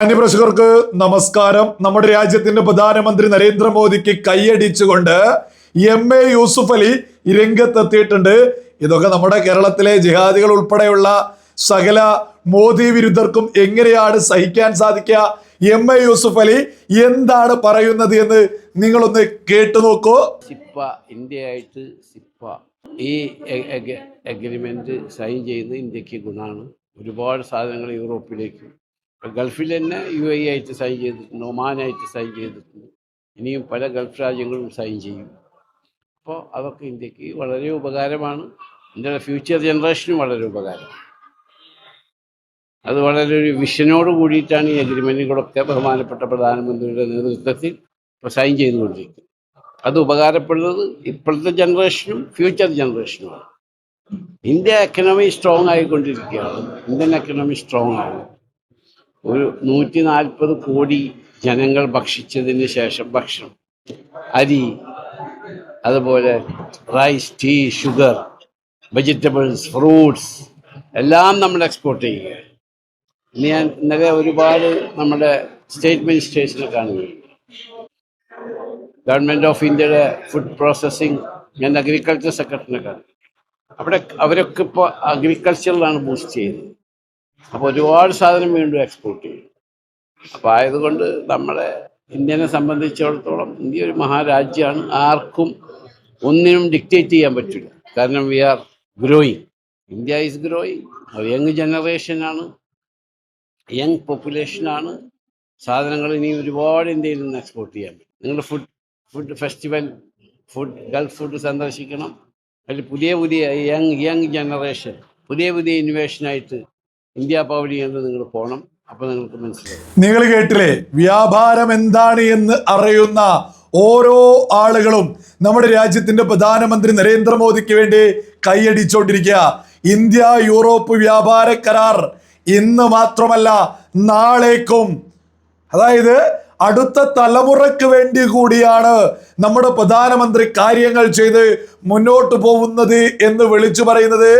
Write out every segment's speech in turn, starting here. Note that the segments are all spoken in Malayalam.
അന്യപ്രേക്ഷകർക്ക് നമസ്കാരം. നമ്മുടെ രാജ്യത്തിന്റെ പ്രധാനമന്ത്രി നരേന്ദ്രമോദിക്ക് കൈയടിച്ചുകൊണ്ട് എം എ യൂസുഫ് അലി രംഗത്തെത്തിയിട്ടുണ്ട്. ഇതൊക്കെ നമ്മുടെ കേരളത്തിലെ ജിഹാദികൾ ഉൾപ്പെടെയുള്ള സകല മോദി വിരുദ്ധർക്കും എങ്ങനെയാണ് സഹിക്കാൻ സാധിക്കുക? എം എ യൂസുഫ് അലി എന്താണ് പറയുന്നത് എന്ന് നിങ്ങളൊന്ന് കേട്ടു നോക്കൂ. സിപ്പ ഇന്ത്യയായിട്ട് സിപ്പ. ഈ അഗ്രിമെന്റ് സൈൻ ചെയ്യുന്നത് ഇന്ത്യയ്ക്ക് ഗുണമാണ്. ഒരുപാട് സാധനങ്ങൾ യൂറോപ്പിലേക്ക് ഗൾഫിൽ തന്നെ യു എ ആയിട്ട് സൈൻ ചെയ്തിട്ടുണ്ട് ഒമാനായിട്ട് സൈൻ ചെയ്തിട്ടുണ്ട്. ഇനിയും പല ഗൾഫ് രാജ്യങ്ങളും സൈൻ ചെയ്യും. അപ്പോൾ അതൊക്കെ ഇന്ത്യയ്ക്ക് വളരെ ഉപകാരമാണ്. ഇന്ത്യയുടെ ഫ്യൂച്ചർ ജനറേഷനും വളരെ ഉപകാരമാണ്. അത് വളരെ ഒരു വിഷനോട് കൂടിയിട്ടാണ് ഈ അഗ്രിമെന്റുകളൊക്കെ ബഹുമാനപ്പെട്ട പ്രധാനമന്ത്രിയുടെ നേതൃത്വത്തിൽ സൈൻ ചെയ്തുകൊണ്ടിരിക്കുന്നത്. അത് ഉപകാരപ്പെടുന്നത് ഇപ്പോഴത്തെ ജനറേഷനും ഫ്യൂച്ചർ ജനറേഷനുമാണ് ഇന്ത്യ എക്കണോമി സ്ട്രോങ് ആയിക്കൊണ്ടിരിക്കുകയാണ്. ഇന്ത്യൻ എക്കണോമി സ്ട്രോങ് ആണ്. ഒരു നൂറ്റി നാൽപ്പത് കോടി ജനങ്ങൾ ഭക്ഷിച്ചതിന് ശേഷം ഭക്ഷണം. അരി അതുപോലെ rice tea sugar vegetables fruits എല്ലാം നമ്മൾ എക്സ്പോർട്ട് ചെയ്യുക ഇനി ഞാൻ ഇന്നലെ ഒരുപാട് നമ്മുടെ സ്റ്റേറ്റ് മിനിസ്റ്റേഴ്സിനെ കാണുകയുണ്ട് ഗവൺമെന്റ് ഓഫ് ഇന്ത്യയുടെ ഫുഡ് പ്രോസസ്സിംഗ് ഞാൻ അഗ്രികൾച്ചർ സെക്രട്ടറിനെ കാണും അവിടെ അവരൊക്കെ ഇപ്പോൾ അഗ്രികൾച്ചറിലാണ് ബൂസ്റ്റ് ചെയ്യുന്നത്. അപ്പോൾ ഒരുപാട് സാധനം വീണ്ടും എക്സ്പോർട്ട് ചെയ്യും അപ്പോൾ ആയതുകൊണ്ട് നമ്മളെ ഇന്ത്യനെ സംബന്ധിച്ചിടത്തോളം ഇന്ത്യ ഒരു മഹാരാജ്യമാണ്. ആർക്കും ഒന്നിനും ഡിക്റ്റേറ്റ് ചെയ്യാൻ പറ്റില്ല. കാരണം we are growing India is growing young ജനറേഷനാണ് young പോപ്പുലേഷനാണ് സാധനങ്ങൾ ഇനി ഒരുപാട് ഇന്ത്യയിൽ നിന്ന് എക്സ്പോർട്ട് ചെയ്യാൻ പറ്റും. നിങ്ങൾ food food festival food Gulf food സന്ദർശിക്കണം. അതിൽ പുതിയ പുതിയ യങ് യങ് ജനറേഷൻ പുതിയ പുതിയ ഇൻവേഷനായിട്ട് ഇന്ത്യ പവലിയനിൽ നിങ്ങൾ പോകണം അപ്പോൾ നിങ്ങൾക്ക് മനസ്സിലാവും. നിങ്ങൾ കേട്ടില്ലേ? വ്യാപാരം എന്താണ് എന്ന് അറിയുന്ന ഓരോ ആളുകളും നമ്മുടെ രാജ്യത്തിന്റെ പ്രധാനമന്ത്രി നരേന്ദ്രമോദിക്ക് വേണ്ടി കൈയടിച്ചോണ്ടിരിക്കുക. ഇന്ത്യ യൂറോപ്പ് വ്യാപാര കരാർ ഇന്ന് മാത്രമല്ല നാളേക്കും. അതായത് അടുത്ത തലമുറയ്ക്ക് വേണ്ടി കൂടിയാണ് നമ്മുടെ പ്രധാനമന്ത്രി കാര്യങ്ങൾ ചെയ്ത് മുന്നോട്ട് പോകുന്നത് എന്ന് വിളിച്ചു പറയുന്നത്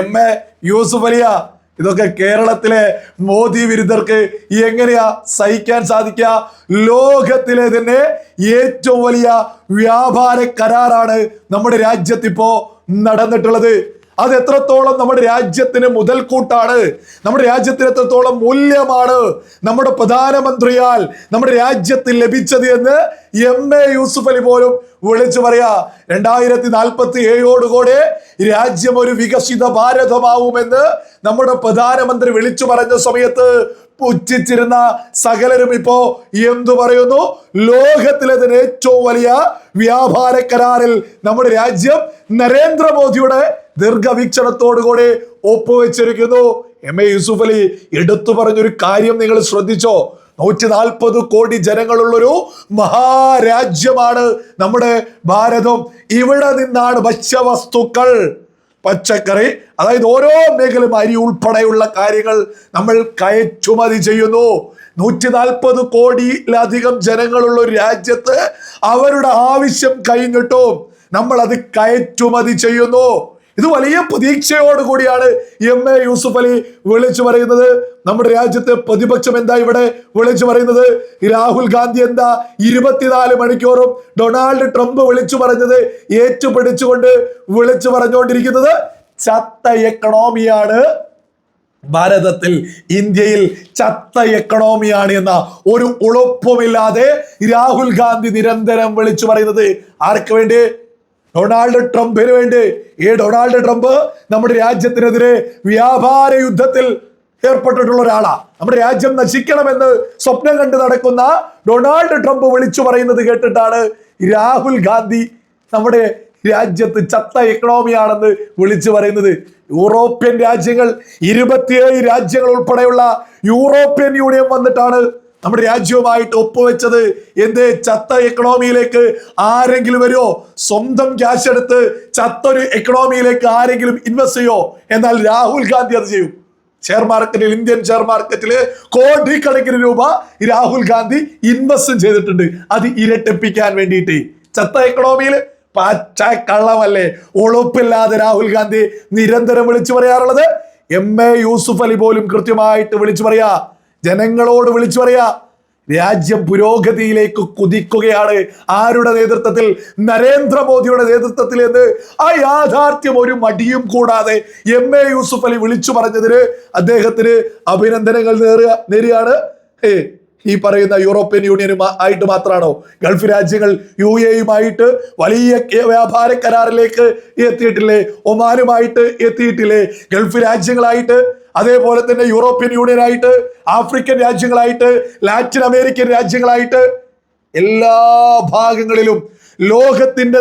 എം എ യൂസുഫ് അലിയ. ഇതൊക്കെ കേരളത്തിലെ മോദി വിരുദ്ധർക്ക് എങ്ങനെയാ സഹിക്കാൻ സാധിക്കുക? ലോകത്തിലെ തന്നെ ഏറ്റവും വലിയ വ്യാപാര കരാറാണ് നമ്മുടെ രാജ്യത്തിപ്പോ നടന്നിട്ടുള്ളത്. അത് എത്രത്തോളം നമ്മുടെ രാജ്യത്തിന് മുതൽക്കൂട്ടാണ് നമ്മുടെ രാജ്യത്തിന് എത്രത്തോളം മൂല്യമാണ് നമ്മുടെ പ്രധാനമന്ത്രിയാൽ നമ്മുടെ രാജ്യത്തിൽ ലഭിച്ചത് എന്ന് എം എ യൂസുഫ് അലി പോലും വിളിച്ചു പറയാ രണ്ടായിരത്തി നാൽപ്പത്തി ഏഴോടുകൂടെ രാജ്യം ഒരു വികസിത ഭാരതമാവുമെന്ന് നമ്മുടെ പ്രധാനമന്ത്രി വിളിച്ചു പറഞ്ഞ സമയത്ത് പുച്ഛിച്ചിരുന്ന സകലരും ഇപ്പോ എന്തു പറയുന്നു? ലോകത്തിലെ തന്നെ ഏറ്റവും വലിയ വ്യാപാര കരാറിൽ നമ്മുടെ രാജ്യം നരേന്ദ്രമോദിയുടെ ദീർഘവീക്ഷണത്തോടുകൂടി ഒപ്പുവെച്ചിരിക്കുന്നു. എം. എ. യൂസുഫ് അലി എടുത്തു പറഞ്ഞൊരു കാര്യം നിങ്ങൾ ശ്രദ്ധിച്ചോ? നൂറ്റി നാൽപ്പത് കോടി ജനങ്ങളുള്ളൊരു മഹാരാജ്യമാണ് നമ്മുടെ ഭാരതം. ഇവിടെ നിന്നാണ് ഭക്ഷ്യവസ്തുക്കൾ പച്ചക്കറി അതായത് ഓരോ മേഖലയും അരി ഉൾപ്പെടെയുള്ള കാര്യങ്ങൾ നമ്മൾ കയറ്റുമതി ചെയ്യുന്നു. നൂറ്റി നാൽപ്പത് കോടിയിലധികം ജനങ്ങളുള്ള ഒരു രാജ്യത്ത് അവരുടെ ആവശ്യം കഴിഞ്ഞിട്ടും നമ്മൾ അത് കയറ്റുമതി ചെയ്യുന്നു. ഇത് വലിയ പ്രതീക്ഷയോടുകൂടിയാണ് എം എ യൂസുഫ് അലി വിളിച്ചു പറയുന്നത്. നമ്മുടെ രാജ്യത്തെ പ്രതിപക്ഷം എന്താ ഇവിടെ വിളിച്ചു പറയുന്നത്? രാഹുൽ ഗാന്ധി എന്താ ഇരുപത്തിനാല് മണിക്കൂറും ഡൊണാൾഡ് ട്രംപ് വിളിച്ചു പറഞ്ഞത് ഏറ്റുപിടിച്ചുകൊണ്ട് വിളിച്ചു പറഞ്ഞുകൊണ്ടിരിക്കുന്നത് ചത്ത എക്കണോമിയാണ് ഭാരതത്തിൽ ഇന്ത്യയിൽ ചത്ത എക്കണോമിയാണ് എന്ന ഒരു ഉളപ്പുമില്ലാതെ രാഹുൽ ഗാന്ധി നിരന്തരം വിളിച്ചു പറയുന്നത്. ആർക്ക് വേണ്ടി? ഡൊണാൾഡ് ട്രംപിന് വേണ്ടി. ഈ ഡൊണാൾഡ് ട്രംപ് നമ്മുടെ രാജ്യത്തിനെതിരെ വ്യാപാര യുദ്ധത്തിൽ ഏർപ്പെട്ടിട്ടുള്ള ഒരാളാ. നമ്മുടെ രാജ്യം നശിക്കണമെന്ന് സ്വപ്നം കണ്ട് നടക്കുന്ന ഡൊണാൾഡ് ട്രംപ് വിളിച്ചു പറയുന്നത് കേട്ടിട്ടാണ് രാഹുൽ ഗാന്ധി നമ്മുടെ രാജ്യത്ത് ചത്ത എക്കണോമിയാണെന്ന് വിളിച്ചു പറയുന്നത്. യൂറോപ്യൻ രാജ്യങ്ങൾ ഇരുപത്തിയേഴ് രാജ്യങ്ങൾ ഉൾപ്പെടെയുള്ള യൂറോപ്യൻ യൂണിയൻ വന്നിട്ടാണ് നമ്മുടെ രാജ്യവുമായിട്ട് ഒപ്പുവെച്ചത് എന്ത്? ചത്ത എക്കണോമിയിലേക്ക് ആരെങ്കിലും വരുമോ സ്വന്തം ക്യാഷ് എടുത്ത് ചത്തൊരു എക്കണോമിയിലേക്ക് ആരെങ്കിലും ഇൻവെസ്റ്റ് ചെയ്യോ? എന്നാൽ രാഹുൽ ഗാന്ധി അത് ചെയ്യും. ഷെയർ മാർക്കറ്റിൽ ഇന്ത്യൻ ഷെയർ മാർക്കറ്റിൽ കോടിക്കണക്കിന് രൂപ രാഹുൽ ഗാന്ധി ഇൻവെസ്റ്റ് ചെയ്തിട്ടുണ്ട്. അത് ഇരട്ടിപ്പിക്കാൻ വേണ്ടിയിട്ട്. ചത്ത എക്കണോമിയിൽ പച്ച കള്ളമല്ലേ? ഉളുപ്പില്ലാതെ രാഹുൽ ഗാന്ധി നിരന്തരം വിളിച്ചു പറയാറുള്ളത്. എം എ യൂസുഫ് അലി പോലും കൃത്യമായിട്ട് വിളിച്ചു പറയാ. ജനങ്ങളോട് വിളിച്ചു പറയാ രാജ്യം പുരോഗതിയിലേക്ക് കുതിക്കുകയാണ്. ആരുടെ നേതൃത്വത്തിൽ? നരേന്ദ്രമോദിയുടെ നേതൃത്വത്തിൽ എന്ന് ആ യാഥാർത്ഥ്യം ഒരു മടിയും കൂടാതെ എം എ യൂസുഫ് അലി വിളിച്ചു പറഞ്ഞതിന് അദ്ദേഹത്തിന് അഭിനന്ദനങ്ങൾ നേറുക നേരിയാണ്. ഏ ഈ പറയുന്ന യൂറോപ്യൻ യൂണിയനും ആയിട്ട് മാത്രമാണോ ഗൾഫ് രാജ്യങ്ങൾ യു എയുമായിട്ട് വലിയ വ്യാപാര കരാറിലേക്ക് എത്തിയിട്ടില്ലേ? ഒമാനുമായിട്ട് എത്തിയിട്ടില്ലേ? ഗൾഫ് രാജ്യങ്ങളായിട്ട് അതേപോലെ തന്നെ യൂറോപ്യൻ യൂണിയൻ ആയിട്ട് ആഫ്രിക്കൻ രാജ്യങ്ങളായിട്ട് ലാറ്റിൻ അമേരിക്കൻ രാജ്യങ്ങളായിട്ട് എല്ലാ ഭാഗങ്ങളിലും ലോകത്തിന്റെ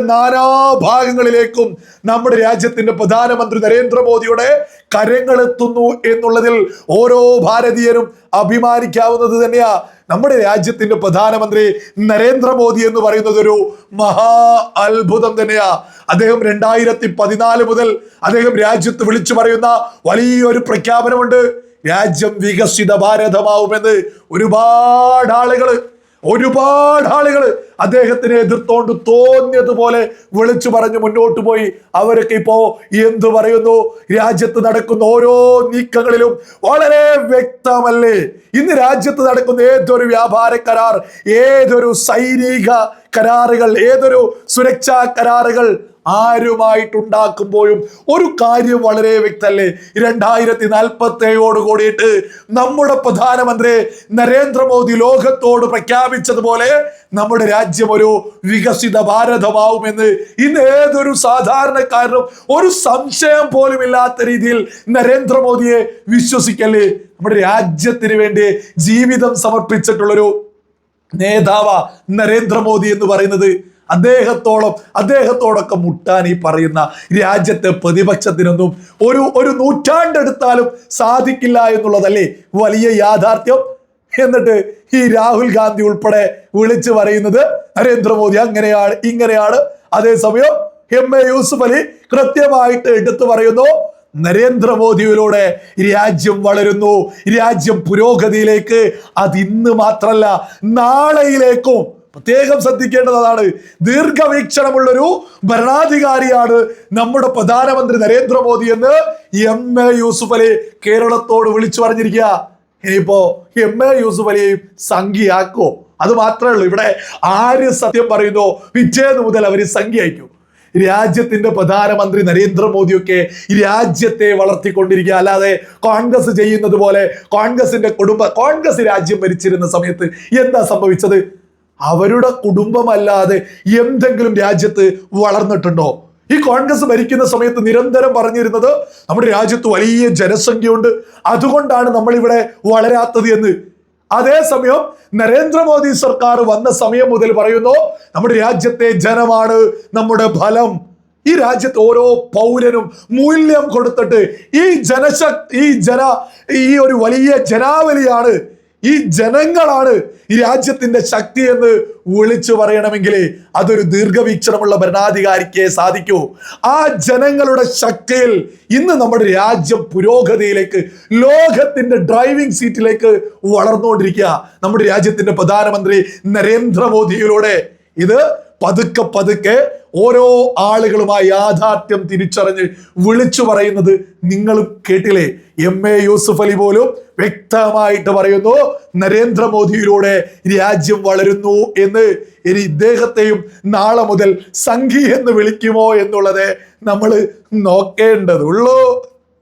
ഭാഗങ്ങളിലേക്കും നമ്മുടെ രാജ്യത്തിന്റെ പ്രധാനമന്ത്രി നരേന്ദ്രമോദിയുടെ കരങ്ങളെത്തുന്നു എന്നുള്ളതിൽ ഓരോ ഭാരതീയരും അഭിമാനിക്കാവുന്നത് തന്നെയാ. നമ്മുടെ രാജ്യത്തിന്റെ പ്രധാനമന്ത്രി നരേന്ദ്രമോദി എന്ന് പറയുന്നത് ഒരു മഹാ അത്ഭുതം തന്നെയാ. അദ്ദേഹം രണ്ടായിരത്തി പതിനാല് മുതൽ അദ്ദേഹം രാജ്യത്ത് വിളിച്ചു പറയുന്ന വലിയൊരു പ്രഖ്യാപനമുണ്ട്. രാജ്യം വികസിത ഭാരതമാവുമെന്ന് ഒരുപാട് ആളുകൾ ഒരുപാട് ആളുകൾ അദ്ദേഹത്തിനെ എതിർത്തോണ്ട് തോന്നിയതുപോലെ വിളിച്ചു പറഞ്ഞ് മുന്നോട്ട് പോയി. അവരൊക്കെ ഇപ്പോ എന്തു പറയുന്നു? രാജ്യത്ത് നടക്കുന്ന ഓരോ നീക്കങ്ങളിലും വളരെ വ്യക്തമല്ലേ? ഇന്ന് രാജ്യത്ത് നടക്കുന്ന ഏതൊരു വ്യാപാര കരാർ ഏതൊരു സൈനിക കരാറുകൾ ഏതൊരു സുരക്ഷാ കരാറുകൾ ആരുമായിട്ടുണ്ടാക്കുമ്പോഴും ഒരു കാര്യം വളരെ വ്യക്തല്ലേ? രണ്ടായിരത്തി നാൽപ്പത്തി ഏഴോട് കൂടിയിട്ട് നമ്മുടെ പ്രധാനമന്ത്രി നരേന്ദ്രമോദി ലോകത്തോട് പ്രഖ്യാപിച്ചതുപോലെ നമ്മുടെ രാജ്യം ഒരു വികസിത ഭാരതമാവുമെന്ന് ഇന്ന് ഏതൊരു സാധാരണക്കാരനും ഒരു സംശയം പോലും ഇല്ലാത്ത രീതിയിൽ നരേന്ദ്രമോദിയെ വിശ്വസിക്കല്ലേ? നമ്മുടെ രാജ്യത്തിന് വേണ്ടി ജീവിതം സമർപ്പിച്ചിട്ടുള്ളൊരു നേതാവ നരേന്ദ്രമോദി എന്ന് പറയുന്നത്. അദ്ദേഹത്തോളം അദ്ദേഹത്തോടൊക്കെ മുട്ടാൻ ഈ പറയുന്ന രാജ്യത്തെ പ്രതിപക്ഷത്തിനൊന്നും ഒരു ഒരു നൂറ്റാണ്ടെടുത്താലും സാധിക്കില്ല എന്നുള്ളതല്ലേ വലിയ യാഥാർത്ഥ്യം? എന്നിട്ട് ഈ രാഹുൽ ഗാന്ധി ഉൾപ്പെടെ വിളിച്ചു പറയുന്നത് നരേന്ദ്രമോദി അങ്ങനെയാണ് ഇങ്ങനെയാണ്. അതേസമയം എം എ യൂസുഫ് അലി കൃത്യമായിട്ട് എടുത്തു പറയുന്നു നരേന്ദ്രമോദിയിലൂടെ രാജ്യം വളരുന്നു രാജ്യം പുരോഗതിയിലേക്ക് അത് ഇന്ന് മാത്രല്ല നാളെയിലേക്കും പ്രത്യേകം ശ്രദ്ധിക്കേണ്ടത് അതാണ് ദീർഘവീക്ഷണമുള്ളൊരു ഭരണാധികാരിയാണ് നമ്മുടെ പ്രധാനമന്ത്രി നരേന്ദ്രമോദി എന്ന് എം എ യൂസുഫ് അലി കേരളത്തോട് വിളിച്ചു പറഞ്ഞിരിക്കുക. ഇനിയിപ്പോ എം എ യൂസുഫ് അലിയെയും സംഖ്യയാക്കോ. അത് മാത്രമേ ഉള്ളൂ. ഇവിടെ ആര് സത്യം പറയുന്നോ? പിറ്റേന്ന് മുതൽ അവർ സംഖ്യ അയക്കും രാജ്യത്തിന്റെ പ്രധാനമന്ത്രി നരേന്ദ്രമോദിയൊക്കെ രാജ്യത്തെ വളർത്തിക്കൊണ്ടിരിക്കുക. അല്ലാതെ കോൺഗ്രസ് ചെയ്യുന്നത് പോലെ കോൺഗ്രസിന്റെ കുടുംബ കോൺഗ്രസ് രാജ്യം ഭരിച്ചിരുന്ന സമയത്ത് എന്താ സംഭവിച്ചത്? അവരുടെ കുടുംബമല്ലാതെ എന്തെങ്കിലും രാജ്യത്ത് വളർന്നിട്ടുണ്ടോ? ഈ കോൺഗ്രസ് ഭരിക്കുന്ന സമയത്ത് നിരന്തരം പറഞ്ഞിരുന്നത് നമ്മുടെ രാജ്യത്ത് വലിയ ജനസംഖ്യയുണ്ട്. അതുകൊണ്ടാണ് നമ്മൾ ഇവിടെ വളരാത്തത് എന്ന്. അതേസമയം നരേന്ദ്രമോദി സർക്കാർ വന്ന സമയം മുതൽ പറയുന്നു നമ്മുടെ രാജ്യത്തെ ജനമാണ് നമ്മുടെ ഫലം. ഈ രാജ്യത്ത് ഓരോ പൗരനും മൂല്യം കൊടുത്തിട്ട് ഈ ജനശക്തി ഈ ജന ഈ ഒരു വലിയ ജനാവലിയാണ് ഈ ജനങ്ങളാണ് ഈ രാജ്യത്തിന്റെ ശക്തി എന്ന് വിളിച്ചു പറയണമെങ്കിൽ അതൊരു ദീർഘവീക്ഷണമുള്ള ഭരണാധികാരിക്ക് സാധിക്കൂ. ആ ജനങ്ങളുടെ ശക്തിയിൽ ഇന്ന് നമ്മുടെ രാജ്യം പുരോഗതിയിലേക്ക് ലോകത്തിന്റെ ഡ്രൈവിംഗ് സീറ്റിലേക്ക് വളർന്നുകൊണ്ടിരിക്കുക. നമ്മുടെ രാജ്യത്തിന്റെ പ്രധാനമന്ത്രി നരേന്ദ്രമോദിയിലൂടെ. ഇത് പതുക്കെ പതുക്കെ ഓരോ ആളുകളുമായി യാഥാർത്ഥ്യം തിരിച്ചറിഞ്ഞ് വിളിച്ചു പറയുന്നത് നിങ്ങൾ കേട്ടില്ലേ? എം എ യൂസുഫ് അലി പോലും വ്യക്തമായിട്ട് പറയുന്നു നരേന്ദ്രമോദിയിലൂടെ രാജ്യം വളരുന്നു എന്ന്. ഇനി ഇദ്ദേഹത്തെയും നാളെ മുതൽ സംഘി എന്ന് വിളിക്കുമോ എന്നുള്ളത് നമ്മൾ നോക്കേണ്ടതുള്ളൂ.